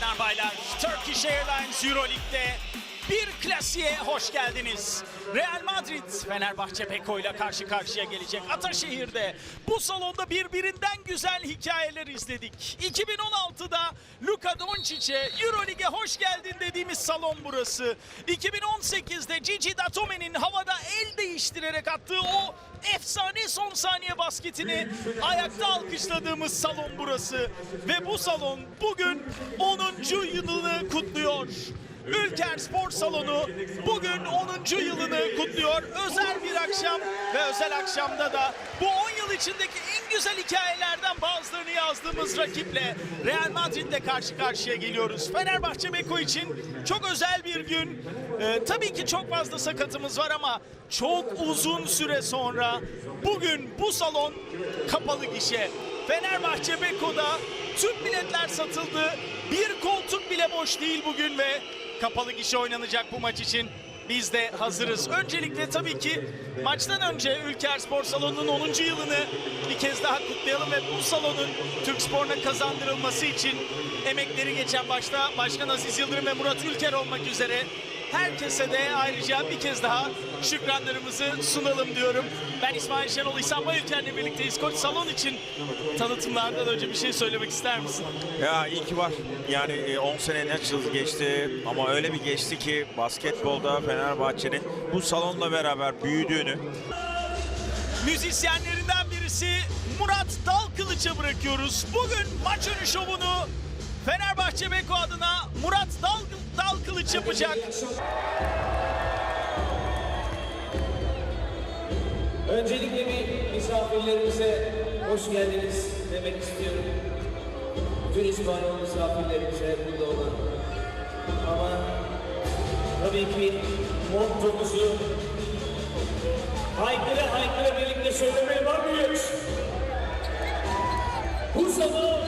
bayanlar baylar. Turkish Airlines Euroleague'de bir klasiğe hoş geldiniz. Real Madrid Fenerbahçe Beko ile karşı karşıya gelecek Ataşehir'de. Bu salonda birbirinden güzel hikayeler izledik. 2016'da Luka Doncic'e Euroleague'e hoş geldin dediğimiz salon burası. 2018'de Gigi Datome'nin havada el değiştirerek attığı o efsane son saniye basketini ayakta alkışladığımız salon burası. Ve bu salon bugün 10. yılını kutluyor. Ülker Spor Salonu bugün 10. yılını kutluyor. Özel bir akşam ve özel akşamda da bu 10 yıl içindeki en güzel hikayelerden bazılarını yazdığımız rakiple Real Madrid'le karşı karşıya geliyoruz. Fenerbahçe Beko için çok özel bir gün. Ee, tabii ki çok fazla sakatımız var ama çok uzun süre sonra bugün bu salon kapalı gişe. Fenerbahçe Beko'da tüm biletler satıldı. Bir koltuk bile boş değil bugün ve kapalı gişe oynanacak bu maç için. Biz de hazırız. Öncelikle tabii ki maçtan önce Ülker Spor Salonu'nun 10. yılını bir kez daha kutlayalım ve bu salonun Türk sporuna kazandırılması için emekleri geçen başta Başkan Aziz Yıldırım ve Murat Ülker olmak üzere herkese de ayrıca bir kez daha şükranlarımızı sunalım diyorum. Ben İsmail Şenol İhsan Bayülken'le birlikteyiz. Koç salon için tanıtımlardan önce bir şey söylemek ister misin? Ya iyi ki var. Yani e, 10 sene ne yıl geçti ama öyle bir geçti ki basketbolda Fenerbahçe'nin bu salonla beraber büyüdüğünü müzisyenlerinden birisi Murat Dalkılıç'a bırakıyoruz. Bugün maç önü şovunu Fenerbahçe Beko adına Murat Dal Dalkılıç yapacak. Öncelikle bir misafirlerimize hoş geldiniz demek istiyorum. Bütün İspanyol misafirlerimize burada olan. Ama tabii ki mottomuzu haykıra haykıra birlikte söylemeye var mıyız? Bu salon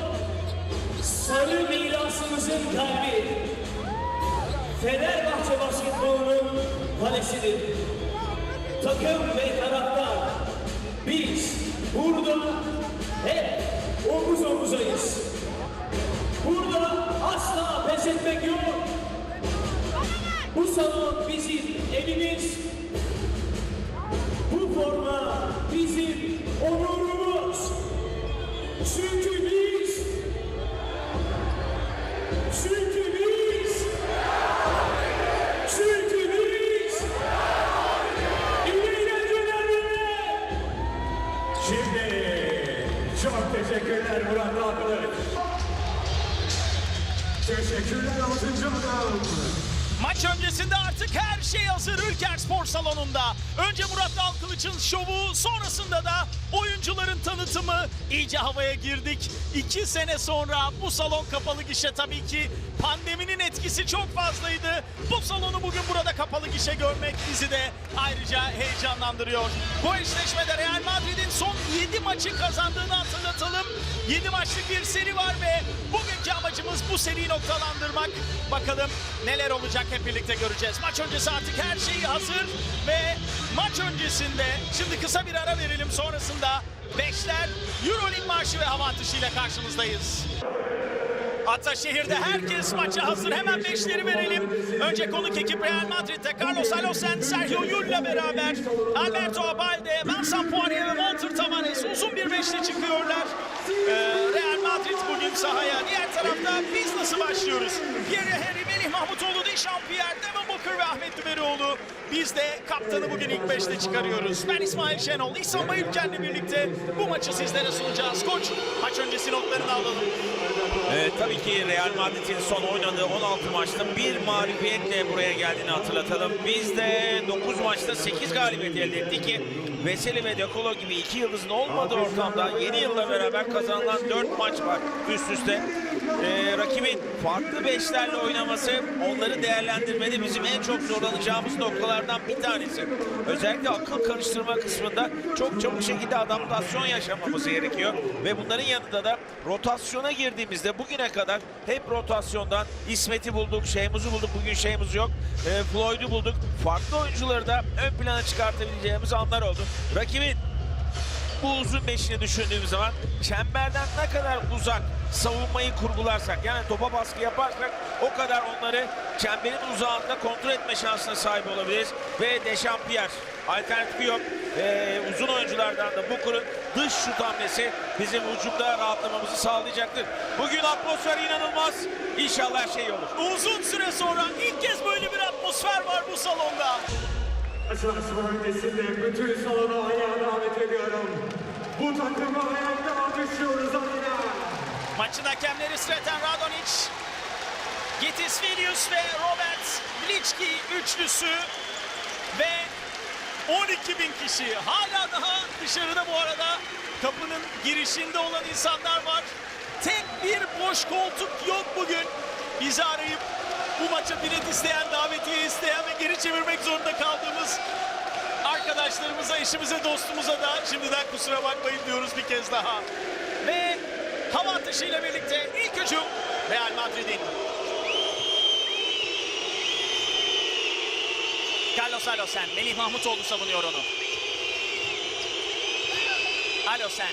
sarı mirasımızın kalbi. Fenerbahçe basketbolunun kalesidir takım ve taraftar biz burada hep omuz omuzayız. Burada asla pes etmek yok. Bu salon bizim evimiz. Bu forma bizim onurumuz. Çünkü Ülker Spor Salonu'nda. Önce Murat Dalkılıç'ın şovu sonrasında da oyuncuların tanıtımı iyice havaya girdik. İki sene sonra bu salon kapalı gişe tabii ki pandeminin etkisi çok fazlaydı. Bu salonu bugün burada kapalı gişe görmek bizi de ayrıca heyecanlandırıyor. Bu eşleşmede Real Madrid'in son 7 maçı kazandığını hatırlatalım. 7 maçlık bir seri var ve bugünkü amacımız bu seriyi noktalandırmak. Bakalım neler olacak hep birlikte göreceğiz. Maç öncesi artık her şey hazır ve maç öncesinde şimdi kısa bir ara verelim sonrasında Beşler Euroleague marşı ve hava atışıyla karşınızdayız. Ataşehir'de herkes maça hazır. Hemen beşleri verelim. Önce konuk ekip Real Madrid'de Carlos Alosen, Sergio Yul'la beraber Alberto Abalde, Vincent Poirier ve Walter Tavares uzun bir beşli çıkıyorlar. Ee, Real Madrid bugün sahaya. Diğer tarafta biz nasıl başlıyoruz? Pierre Henry, Melih Mahmutoğlu, Dechampierre, Devin Booker ve Ahmet Düberoğlu. Biz de kaptanı bugün ilk beşte çıkarıyoruz. Ben İsmail Şenol, İhsan Bayülken'le birlikte bu maçı sizlere sunacağız. Koç maç öncesi notlarını alalım. Evet, tabii ki Real Madrid'in son oynadığı 16 maçta bir mağlubiyetle buraya geldiğini hatırlatalım. Biz de 9 maçta 8 galibiyet elde ettik ki Veseli ve Dekolo gibi iki yıldızın olmadığı ortamda yeni yılla beraber kazanılan 4 maç var üst üste. Ee, rakibin farklı beşlerle oynaması onları değerlendirmede bizim en çok zorlanacağımız noktalardan bir tanesi. Özellikle akıl karıştırma kısmında çok çabuk şekilde adaptasyon yaşamamız gerekiyor. Ve bunların yanında da rotasyona girdiğimizde bugüne kadar hep rotasyondan İsmet'i bulduk, Şeymuz'u bulduk. Bugün Şeymuz yok. Ee, Floyd'u bulduk. Farklı oyuncuları da ön plana çıkartabileceğimiz anlar oldu. Rakibin bu uzun beşini düşündüğümüz zaman çemberden ne kadar uzak savunmayı kurgularsak yani topa baskı yaparsak o kadar onları çemberin uzağında kontrol etme şansına sahip olabiliriz. Ve Dechampierre alternatifi yok. Ee, uzun oyunculardan da Booker'ın dış şut hamlesi bizim hücumda rahatlamamızı sağlayacaktır. Bugün atmosfer inanılmaz. İnşallah her şey olur. Uzun süre sonra ilk kez böyle bir atmosfer var bu salonda. Çalışma öncesinde bütün salonu ayağa davet ediyorum. Bu takımı ayakta alkışlıyoruz Alina. Maçın hakemleri Sreten Radonic, Gitis Vilius ve Robert Bliczki üçlüsü ve 12 bin kişi. Hala daha dışarıda bu arada kapının girişinde olan insanlar var. Tek bir boş koltuk yok bugün. Bizi arayıp bu maça bilet isteyen, davetiye isteyen ve geri çevirmek zorunda kaldığımız arkadaşlarımıza, eşimize, dostumuza da şimdiden kusura bakmayın diyoruz bir kez daha. Ve hava atışıyla birlikte ilk hücum Real Madrid'in. Carlos Alosen, Melih Mahmutoğlu savunuyor onu. Alosen.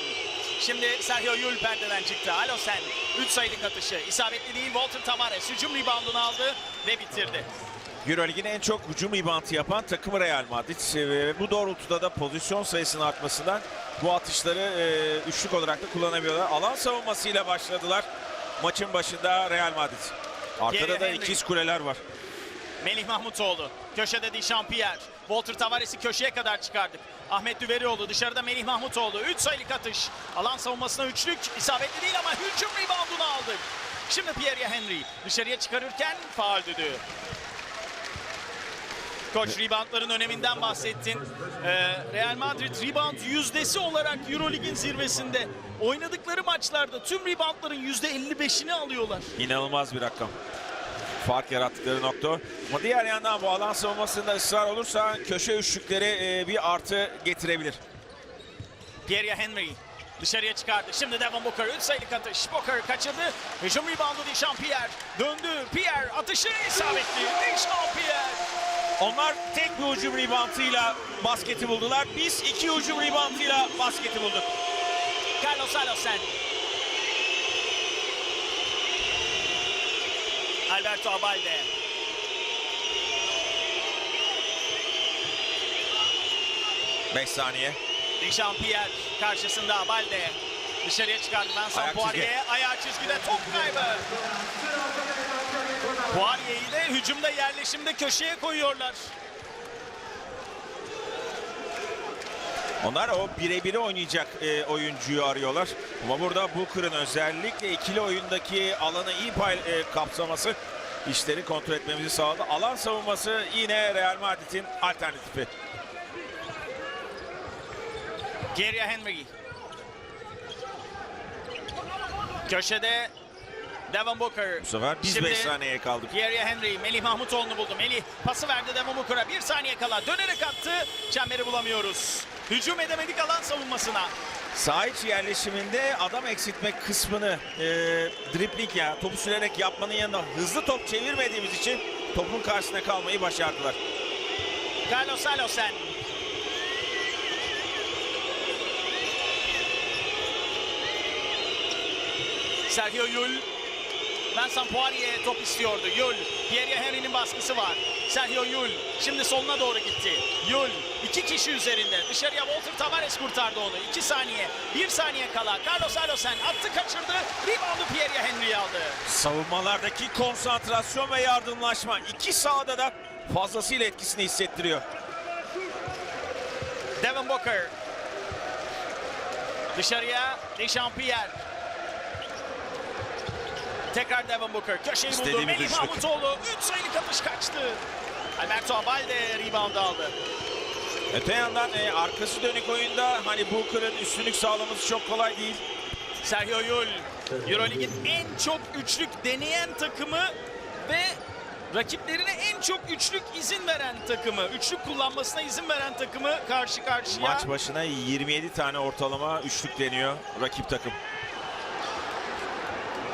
Şimdi Sergio Yul perdeden çıktı. Alosen 3 sayılık atışı. İsabetli değil Walter Tavares hücum reboundunu aldı ve bitirdi. Euroleague'in en çok hücum reboundu yapan takımı Real Madrid. Ve bu doğrultuda da pozisyon sayısının artmasından bu atışları e, üçlük olarak da kullanabiliyorlar. Alan savunmasıyla başladılar maçın başında Real Madrid. Arkada Geri da Henry. ikiz kuleler var. Melih Mahmutoğlu. Köşede Dişampierre. Walter Tavares'i köşeye kadar çıkardık. Ahmet Düverioğlu dışarıda Melih Mahmutoğlu. 3 sayılık atış. Alan savunmasına üçlük. isabetli değil ama hücum reboundunu aldık. Şimdi Pierre Henry dışarıya çıkarırken faul düdüğü. Koç reboundların öneminden bahsettin. Ee, Real Madrid rebound yüzdesi olarak Eurolig'in zirvesinde. Oynadıkları maçlarda tüm reboundların %55'ini alıyorlar. İnanılmaz bir rakam. Fark yarattıkları nokta. Ama diğer yandan bu alan savunmasında ısrar olursa köşe üçlükleri e, bir artı getirebilir. Pierre Henry dışarıya çıkardı. Şimdi Devon Booker 3 sayılık atış. Booker kaçırdı. Hücum reboundu Dişampierre. Döndü. Pierre atışı isabetli. Dişampierre. Onlar tek bir hücum reboundıyla basketi buldular. Biz iki hücum reboundıyla basketi bulduk. Carlos Alosen. Alberto Abalde. Beş saniye. Dişampierre karşısında Abalde. Dışarıya çıkardı Vincent Ayak Poirier. çizgi. Ayağı çizgide top kaybı. Poirier'i de hücumda yerleşimde köşeye koyuyorlar. Onlar o birebiri oynayacak e, oyuncuyu arıyorlar. Ama burada Booker'ın özellikle ikili oyundaki alanı iyi pay, e, kapsaması işleri kontrol etmemizi sağladı. Alan savunması yine Real Madrid'in alternatifi. Geri Henry. Köşede Devon Booker. Bu sefer biz Şimdi 5 saniyeye kaldık. Pierre Henry, Melih Mahmutoğlu'nu buldu. Melih pası verdi Devon Booker'a. Bir saniye kala dönerek attı. Çemberi bulamıyoruz. Hücum edemedik alan savunmasına. Sağ iç yerleşiminde adam eksiltmek kısmını e, dripling ya topu sürerek yapmanın yanında hızlı top çevirmediğimiz için topun karşısına kalmayı başardılar. Carlos Alosen. Sergio Yul. Vincent Poirier top istiyordu. Yul. Pierre Henry'nin baskısı var. Sergio Yul. Şimdi soluna doğru gitti. Yul. iki kişi üzerinde. Dışarıya Walter Tavares kurtardı onu. İki saniye. Bir saniye kala. Carlos Alosen attı kaçırdı. Reboundu Pierre Henry aldı. Savunmalardaki konsantrasyon ve yardımlaşma iki sahada da fazlasıyla etkisini hissettiriyor. Devin Booker. Dışarıya Dechampierre. Tekrar Devin Booker. Köşeyi buldu. Melih. Mahmutoğlu. 3 sayılık atış kaçtı. Alberto Abalde rebound aldı. Öte yandan e, arkası dönük oyunda hani Booker'ın üstünlük sağlaması çok kolay değil. Sergio Yul. Eurolig'in en çok üçlük deneyen takımı ve rakiplerine en çok üçlük izin veren takımı. Üçlük kullanmasına izin veren takımı karşı karşıya. Maç başına 27 tane ortalama üçlük deniyor rakip takım.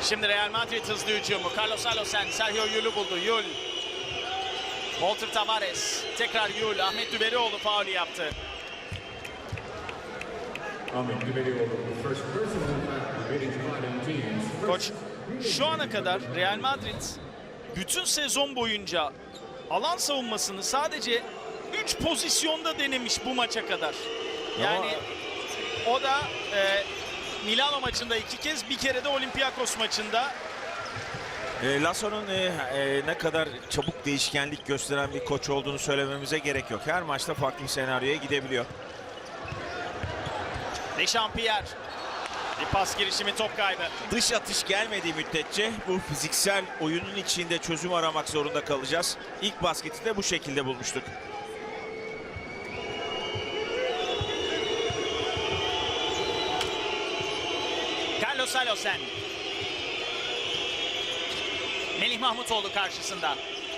Şimdi Real Madrid hızlı hücumu. Carlos Alosen, Sergio Yul'u buldu. Yul. Walter Tavares. Tekrar Yul. Ahmet Düberioğlu faulü yaptı. Ahmet foul. Koç şu ana kadar Real Madrid bütün sezon boyunca alan savunmasını sadece 3 pozisyonda denemiş bu maça kadar. Yani o da e, Milano maçında iki kez bir kere de Olympiakos maçında. E, Lasso'nun e, e, ne kadar çabuk değişkenlik gösteren bir koç olduğunu söylememize gerek yok. Her maçta farklı bir senaryoya gidebiliyor. Dechampierre. Bir pas girişimi top kaybı. Dış atış gelmediği müddetçe bu fiziksel oyunun içinde çözüm aramak zorunda kalacağız. İlk basketi de bu şekilde bulmuştuk. Carlos Alosen. Melih Mahmutoğlu karşısında.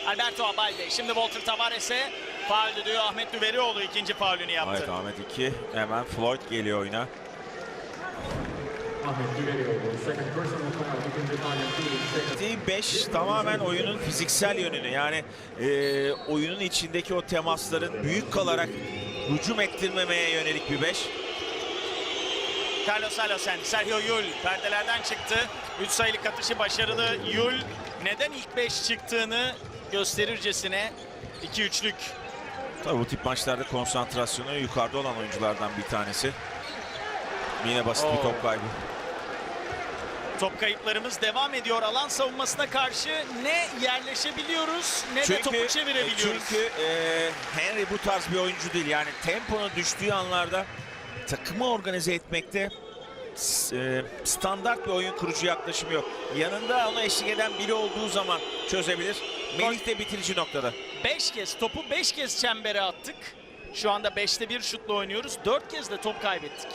Alberto Abalde. Şimdi Walter Tavares'e faul diyor Ahmet Düverioğlu ikinci faulünü yaptı. Evet Ahmet 2. Hemen Floyd geliyor oyuna. 5 tamamen oyunun fiziksel yönünü yani e, oyunun içindeki o temasların büyük kalarak hücum ettirmemeye yönelik bir 5. Carlos Alosen, Sergio Yul perdelerden çıktı. 3 sayılık atışı başarılı. Yul neden ilk 5 çıktığını gösterircesine 2-3'lük. Tabii bu tip maçlarda konsantrasyonu yukarıda olan oyunculardan bir tanesi. Yine basit bir Oo. top kaybı. Top kayıplarımız devam ediyor. Alan savunmasına karşı ne yerleşebiliyoruz ne de topu çevirebiliyoruz. Çünkü e, Henry bu tarz bir oyuncu değil. Yani temponun düştüğü anlarda takımı organize etmekte e, standart bir oyun kurucu yaklaşımı yok. Yanında ona eşlik eden biri olduğu zaman çözebilir. Melih de bitirici noktada. 5 kez topu 5 kez çembere attık. Şu anda 5'te 1 şutla oynuyoruz. 4 kez de top kaybettik.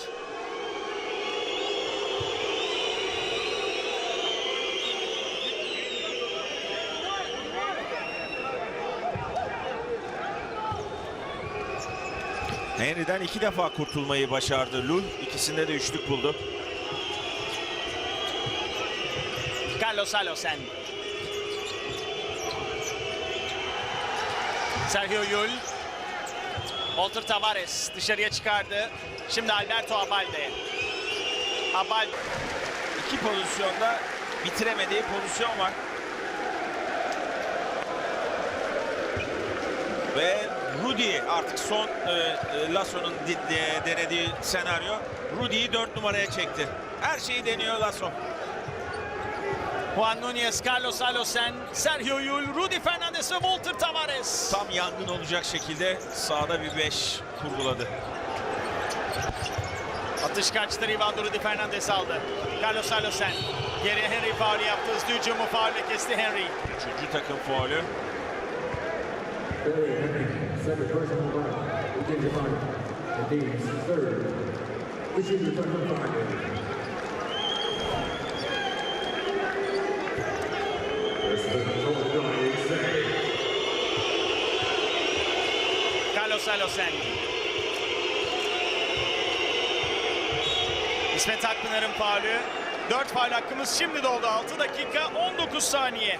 Henry'den iki defa kurtulmayı başardı Lul. İkisinde de üçlük buldu. Carlos Alosen. Sergio Yul. Walter Tavares dışarıya çıkardı. Şimdi Alberto Abalde. Abalde. İki pozisyonda bitiremediği pozisyon var. Ve Rudy artık son e, e, Lasso'nun de- denediği senaryo. Rudy'yi dört numaraya çekti. Her şeyi deniyor Lasso. Juan Nunez, Carlos Alosen, Sergio Yul, Rudy Fernandez ve Walter Tavares. Tam yangın olacak şekilde sağda bir beş kurguladı. Atış kaçtı. Reboundu Rudy Fernandez aldı. Carlos Alosen. Geri Henry faulü yaptı. Hızlı hücumu faulle kesti Henry. Üçüncü takım faulü. Second personal foul. Virginia Farmer. The Dean's third. Virginia Farmer Farmer. Carlos Alosen. İsmet Akpınar'ın faulü. 4 faul hakkımız şimdi doldu. 6 dakika 19 saniye.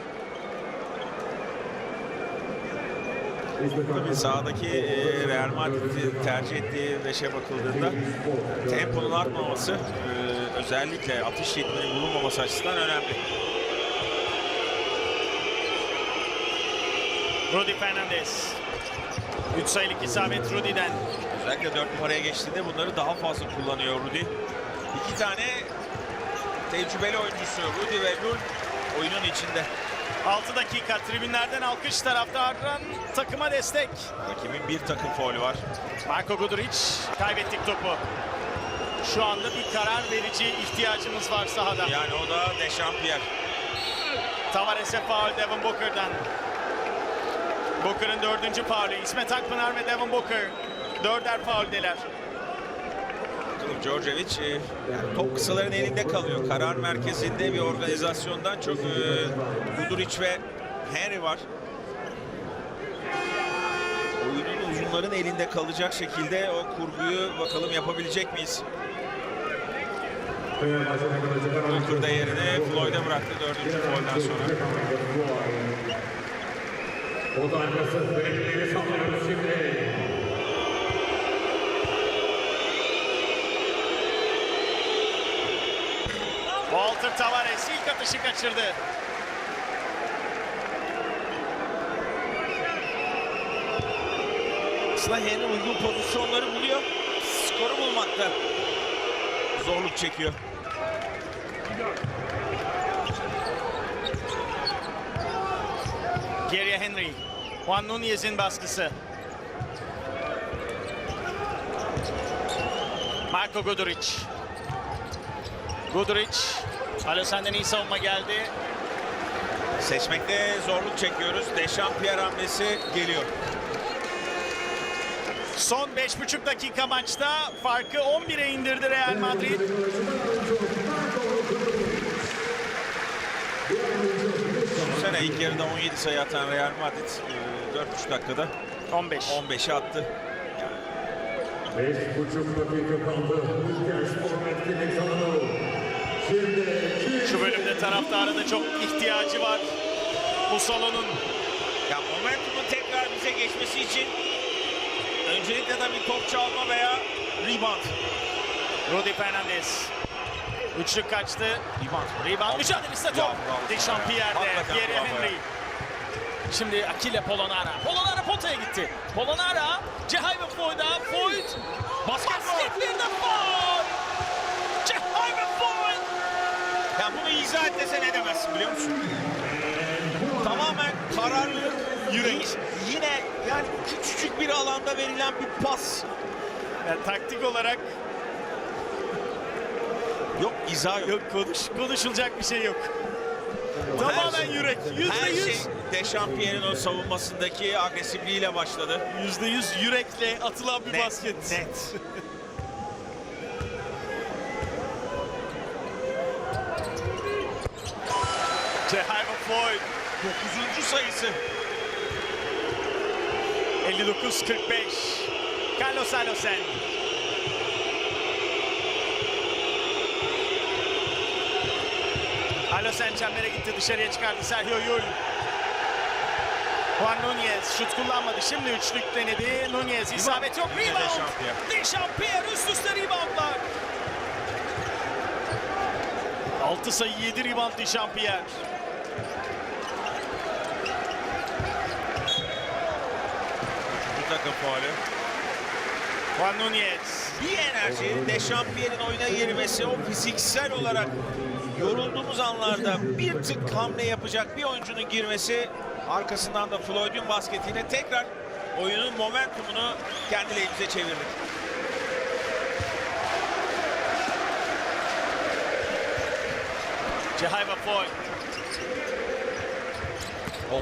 Tabii sahadaki e, Real Madrid'in tercih ettiği beşe bakıldığında temponun artmaması e, özellikle atış ritminin bulunmaması açısından önemli. Rudy Fernandez. 3 sayılık isabet Rudy'den. Özellikle 4 numaraya geçtiğinde bunları daha fazla kullanıyor Rudy. İki tane tecrübeli oyuncusu Rudy ve Lul oyunun içinde. 6 dakika tribünlerden alkış taraftardan takıma destek. Rakibin bir takım faulü var. Marko Guduric kaybettik topu. Şu anda bir karar verici ihtiyacımız var sahada. Yani o da Dechampierre. Tavares'e faul Devin Booker'dan. Booker'ın dördüncü faulü. İsmet Akpınar ve Devin Booker. Dörder fauldeler. Bakalım Djordjevic e, top kısaların elinde kalıyor. Karar merkezinde bir organizasyondan çok e, Guduric ve Henry var. Oyunun uzunların elinde kalacak şekilde o kurguyu bakalım yapabilecek miyiz? Booker da yerini Floyd'a bıraktı dördüncü foulden sonra. O da arkası şimdi. Cesar Tavares ilk atışı kaçırdı. Aslında Henry uygun pozisyonları buluyor. Skoru bulmakta zorluk çekiyor. Geriye Henry. Juan Nunez'in baskısı. Marco Guduric. Guduric. Alessandro'nun iyi savunma geldi. Seçmekte zorluk çekiyoruz. Dechampierre hamlesi geliyor. Son 5,5 dakika maçta farkı 11'e indirdi Real Madrid. Düşünsene ilk yarıda 17 sayı atan Real Madrid e, 4,5 dakikada 15. 15'e attı. Beş buçuk dakika kaldı. Ülker Spor. Şu bölümde taraftara da çok ihtiyacı var. Bu salonun Ya momentumun tekrar bize geçmesi için öncelikle de bir top çalma veya rebound. Rudy Fernandez. Üçlük kaçtı. Rebound. Rebound mücadelesi de top. Dechampierre'de. Ya. Henry. Şimdi Akile Polonara. Polonara potaya gitti. Polonara. Cehayve Foy'da. Foy. Basket bir de Foy. Cehayve Foy. Ya bunu izah et dese ne demezsin biliyor musun? Tamamen kararlı, yürek. Yine yani küçücük bir alanda verilen bir pas. Yani taktik olarak Yok izah yok. yok konuş, konuşulacak bir şey yok. Her Tamamen şey- yürek. Yüzde şey yüz. Dechampierre'in o savunmasındaki agresifliğiyle başladı. Yüzde yüz yürekle atılan bir Net, basket. net. Cehayve Foy. 9. sayısı. 59-45. Carlos Alosen. Alosen çembere gitti dışarıya çıkardı Sergio Yul. Juan Nunez şut kullanmadı. Şimdi üçlük denedi. Nunez isabet yok. Rebound. Dechampierre üst üste reboundlar. 6 sayı 7 rebound Dechampierre. Takım faulü. Juan Nunez. Bir enerji Dechampierre'in oyuna girmesi o fiziksel olarak yorulduğumuz anlarda bir tık hamle yapacak bir oyuncunun girmesi arkasından da Floyd'un basketiyle tekrar oyunun momentumunu kendi lehimize çevirdik. Cehayva Foy.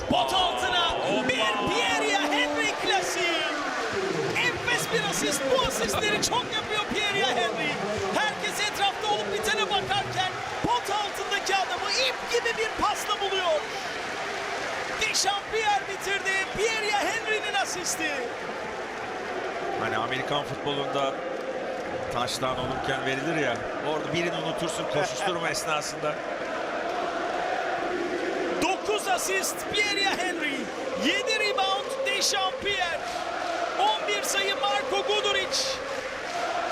Pot altına bir Pierre Klasiği. Enfes bir asist. Bu asistleri çok yapıyor Pierre Henry. Herkes etrafta olup bitene bakarken pot altındaki adamı ip gibi bir pasla buluyor. Dechampierre bitirdi. Pierre Henry'nin asisti. Hani Amerikan futbolunda taştan olurken verilir ya orada birini unutursun koşuşturma esnasında. 9 asist Pierre Henry. 7 rebound Dechampierre. 11 sayı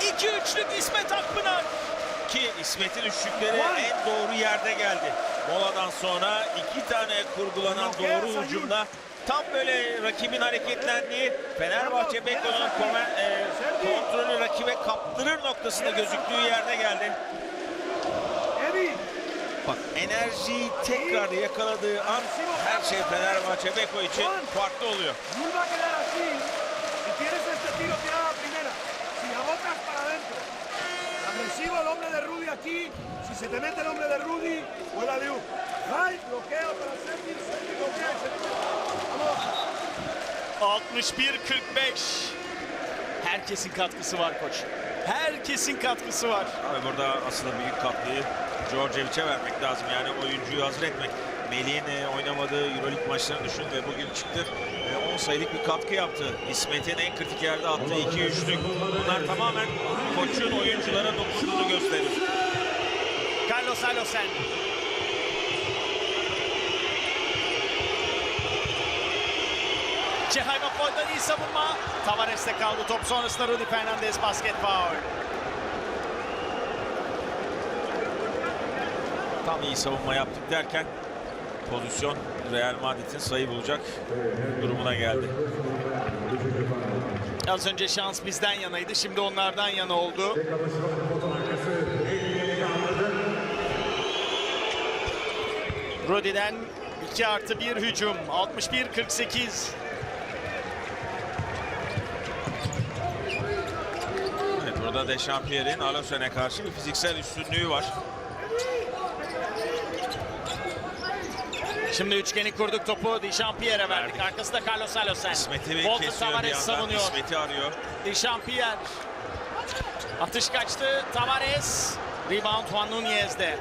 Marco Guduric. 2 üçlük İsmet Akpınar. Ki İsmet'in üçlükleri en doğru yerde geldi. Moladan sonra iki tane kurgulanan doğru hücumla tam böyle rakibin hareketlendiği Fenerbahçe Beko'nun e, kontrolü rakibe kaptırır noktasında gözüktüğü yerde geldi. Bak enerjiyi tekrar yakaladığı an her şey Fenerbahçe Beko için farklı oluyor. Aquí. Si se te mete el hombre de Rudy, vuela de High, bloqueo para Sergi. Sergi bloquea y se Vamos. 61-45. Herkesin katkısı var koç. Herkesin katkısı var. Abi burada aslında büyük katkıyı Djordjevic'e vermek lazım. Yani oyuncuyu hazır etmek. Melih'in e, oynamadığı Euroleague maçlarını düşün ve bugün çıktı. E, 10 sayılık bir katkı yaptı. İsmet'in en kritik yerde attığı 2 üçlük. Bunlar tamamen koçun oyunculara dokunduğunu gösteriyor. Carlos Alosen. Cehayva Foy'dan iyi savunma. Tavares'te kaldı top sonrasında Rudy Fernandez basket foul. Tam iyi savunma yaptık derken pozisyon Real Madrid'in sayı bulacak durumuna geldi. Az önce şans bizden yanaydı. Şimdi onlardan yana oldu. Rudy'den 2 artı 1 hücum. 61-48. Evet burada Dechampierre'in Alosen'e karşı bir fiziksel üstünlüğü var. Şimdi üçgeni kurduk topu Dechampierre'e verdik. Arkasında Carlos Alosen. İsmet'i kesiyor Tavares savunuyor. İsmet'i arıyor. Dechampierre. Atış kaçtı. Tavares. Rebound Juan Nunez'de.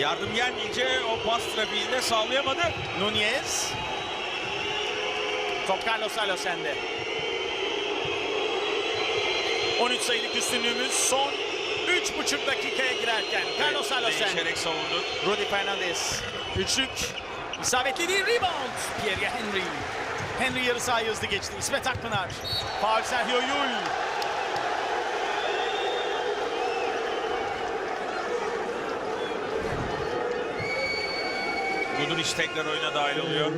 Yardım gelmeyince o pas trafiğini sağlayamadı. Nunez. Top Carlos Alosen'de. 13 sayılık üstünlüğümüz son 3,5 dakikaya girerken. Carlos Alosen. Değişerek savunduk. Rudy Fernandez. Üçlük. İsabetli değil. Rebound. Pierre Henry. Henry yarı sahayı hızlı geçti. İsmet Akpınar. Faul Sergio Yul. Guduric tekrar oyuna dahil oluyor.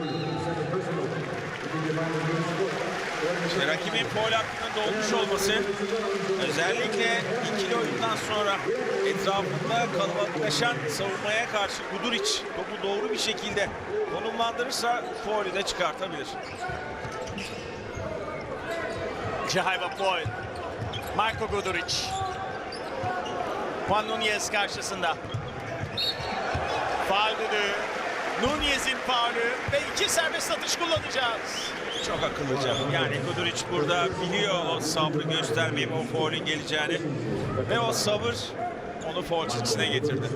İşte rakibin foul hakkının dolmuş olması özellikle ikili oyundan sonra etrafında kalabalıklaşan savunmaya karşı Guduric topu doğru bir şekilde konumlandırırsa foul'ü de çıkartabilir. Cahayva Foy. Marco Guduric. Juan Nunez karşısında. Faul düdüğü. Nunez'in faulü ve iki serbest atış kullanacağız. Çok akıllıca. Yani Guduric burada biliyor o sabrı göstermeyip o foul'ün geleceğini ve o sabır onu foul çizgisine getirdi.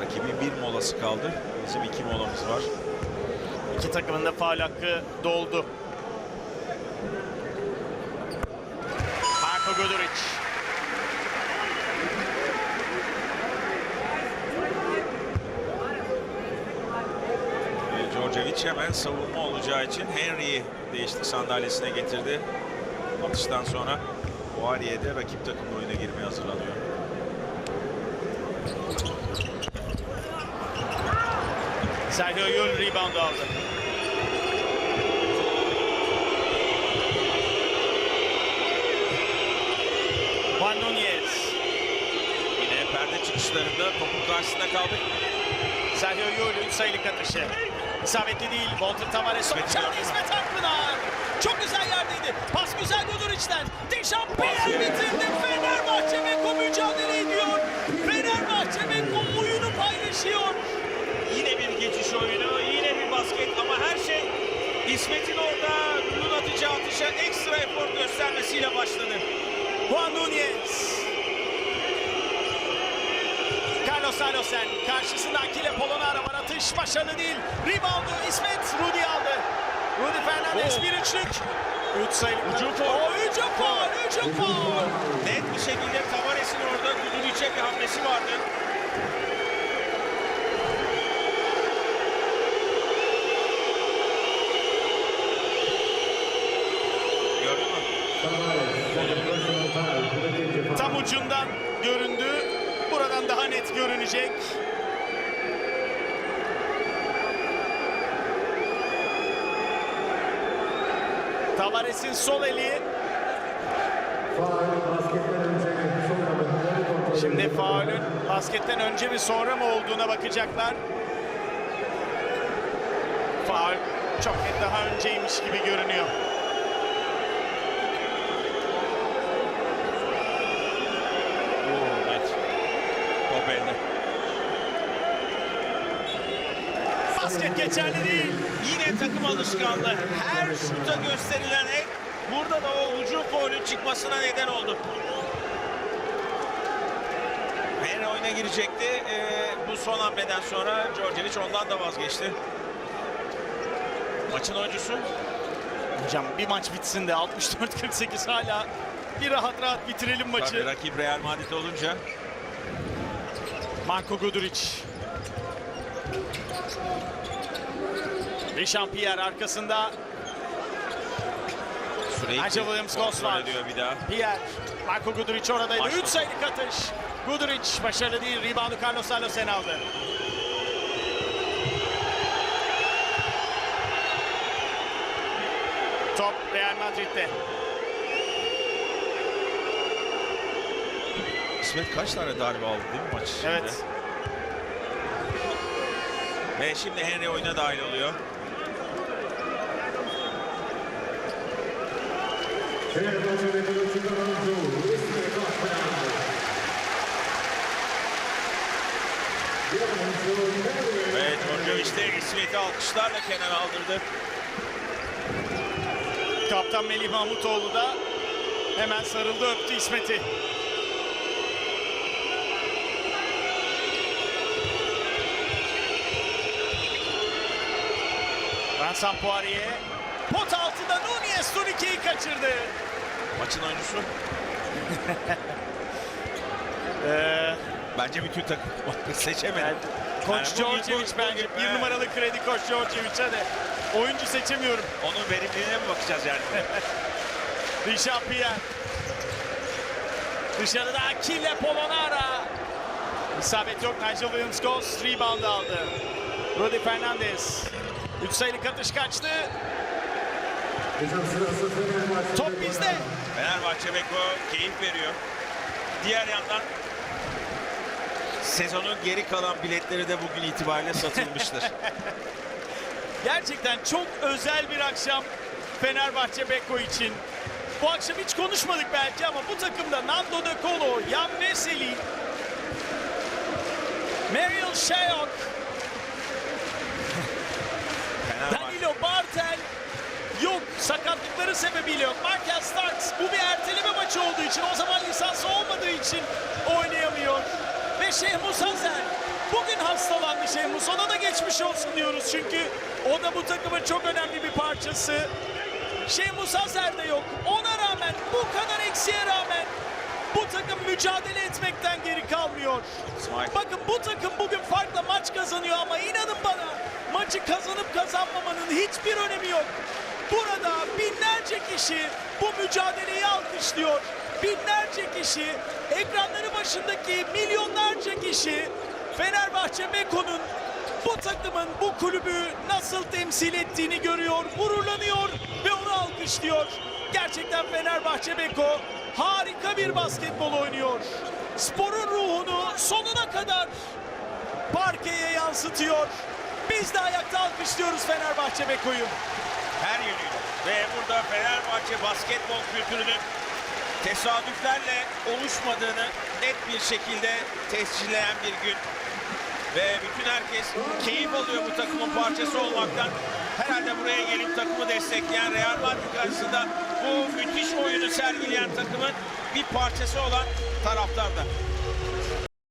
Rakibin bir molası kaldı. Bizim iki molamız var. İki takımın da faul hakkı doldu. Marco Guduric. Ve Djordjevic hemen savunma olacağı için Henry'i değişti sandalyesine getirdi. Atıştan sonra Poirier de rakip takım oyuna girmeye hazırlanıyor. Sergio Yul rebound aldı. Juan Nunez. Yine perde çıkışlarında topun karşısında kaldık. Sergio Yul 3 sayılık atışı. İsabetli değil. Walter Tavares. İsmet İsmet, Akpınar. Çok güzel yerdeydi. Pas güzel Guduric'den. Deşampiyer bitirdi. Fenerbahçe Beko mücadele ediyor. Fenerbahçe Beko oyunu paylaşıyor. Yine bir geçiş oyunu, yine bir basket ama her şey İsmet'in orada Lulun atacağı atışa ekstra efor göstermesiyle başladı. Juan Nunez. Carlos Alosen karşısında Akile Polonara var. Atış başarılı değil. Reboundu İsmet Rudy aldı. Rudy Fernandez Oh. bir üçlük. Üç sayılık. Hücum faul. Hücum faul. Hücum faul. Net bir şekilde Tavares'in orada Guduric'e bir hamlesi vardı. Gördün mü? Tam ucundan göründü. Buradan daha net görünecek. Tavares'in sol eli. Şimdi faulün basketten önce mi sonra mı olduğuna bakacaklar. Faul çok daha önceymiş gibi görünüyor. Oo, net. Top elde. Basket geçerli değil. Yine takım alışkanlığı. Her şuta gösterilen el burada da o ucu faulün çıkmasına neden oldu. Henry oyuna girecekti. Ee, bu son hamleden sonra Djordjevic ondan da vazgeçti. Maçın oyuncusu Hocam bir maç bitsin de 64-48 hala bir rahat rahat bitirelim maçı. tabii rakip Real Madrid olunca Marco Guduric. Richard arkasında. Sürekli Nigel Williams-Goss kontrol var. bir daha. Pierre. Marco Guduric oradaydı. Maç 3 topu. sayılık atış. Guduric başarılı değil. Reboundu Carlos Alocen aldı. Top Real Madrid'de. İsmet kaç tane darbe aldı değil mi maç içinde? Evet. Ve şimdi Henry oyuna dahil oluyor. Fenerbahçe ve Galatasaray oyuncu İsmet Akpınar. Oyuncu Mary Ve Djordjevic de İsmet'i alkışlarla kenara aldırdı. Kaptan Melih Mahmutoğlu da hemen sarıldı öptü İsmet'i. Vincent Poirier pot Nunez turnikeyi kaçırdı. Maçın oyuncusu. Ee, Bence bütün takım seçemedi. Koç Yani Djordjevic bugün- bence bir numaralı kredi Koç Djordjevic'e de oyuncu seçemiyorum. Onun verimliliğine mi bakacağız yani? Richard Pierre. Dışarıda Kille Polonara. İsabet yok. Nigel Williams Goss rebound aldı. Rudy Fernandez. 3 sayılık atış kaçtı. Top bizde. Fenerbahçe Beko keyif veriyor. Diğer yandan sezonun geri kalan biletleri de bugün itibariyle satılmıştır. Gerçekten çok özel bir akşam Fenerbahçe Beko için. Bu akşam hiç konuşmadık belki ama bu takımda Nando De Colo, Jan Veseli, Mariel Shayok, Fenerbahçe Danilo Bartel yok. Sakatlıkları sebebiyle yok. Markel Starks bu bir erteleme maçı olduğu için o zaman lisansı olmadığı için oynayamıyor. Ve Şehmus Hazer bugün hastalandı Şehmus. Ona da geçmiş olsun diyoruz çünkü o da bu takımın çok önemli bir parçası. Şehmus Hazer de yok. Ona rağmen bu kadar eksiğe rağmen bu takım mücadele etmekten geri kalmıyor. Bakın bu takım bugün farkla maç kazanıyor ama inanın bana maçı kazanıp kazanmamanın hiçbir önemi yok. Burada binlerce kişi bu mücadeleyi alkışlıyor. Binlerce kişi, ekranları başındaki milyonlarca kişi Fenerbahçe Beko'nun bu takımın bu kulübü nasıl temsil ettiğini görüyor, gururlanıyor ve onu alkışlıyor. Gerçekten Fenerbahçe Beko harika bir basketbol oynuyor. Sporun ruhunu sonuna kadar parkeye yansıtıyor. Biz de ayakta alkışlıyoruz Fenerbahçe Beko'yu. Her yönüyle. Ve burada Fenerbahçe basketbol kültürünün tesadüflerle oluşmadığını net bir şekilde tescilleyen bir gün. Ve bütün herkes keyif alıyor bu takımın parçası olmaktan. Herhalde buraya gelip takımı destekleyen Real Madrid karşısında bu müthiş oyunu sergileyen takımın bir parçası olan taraftar da.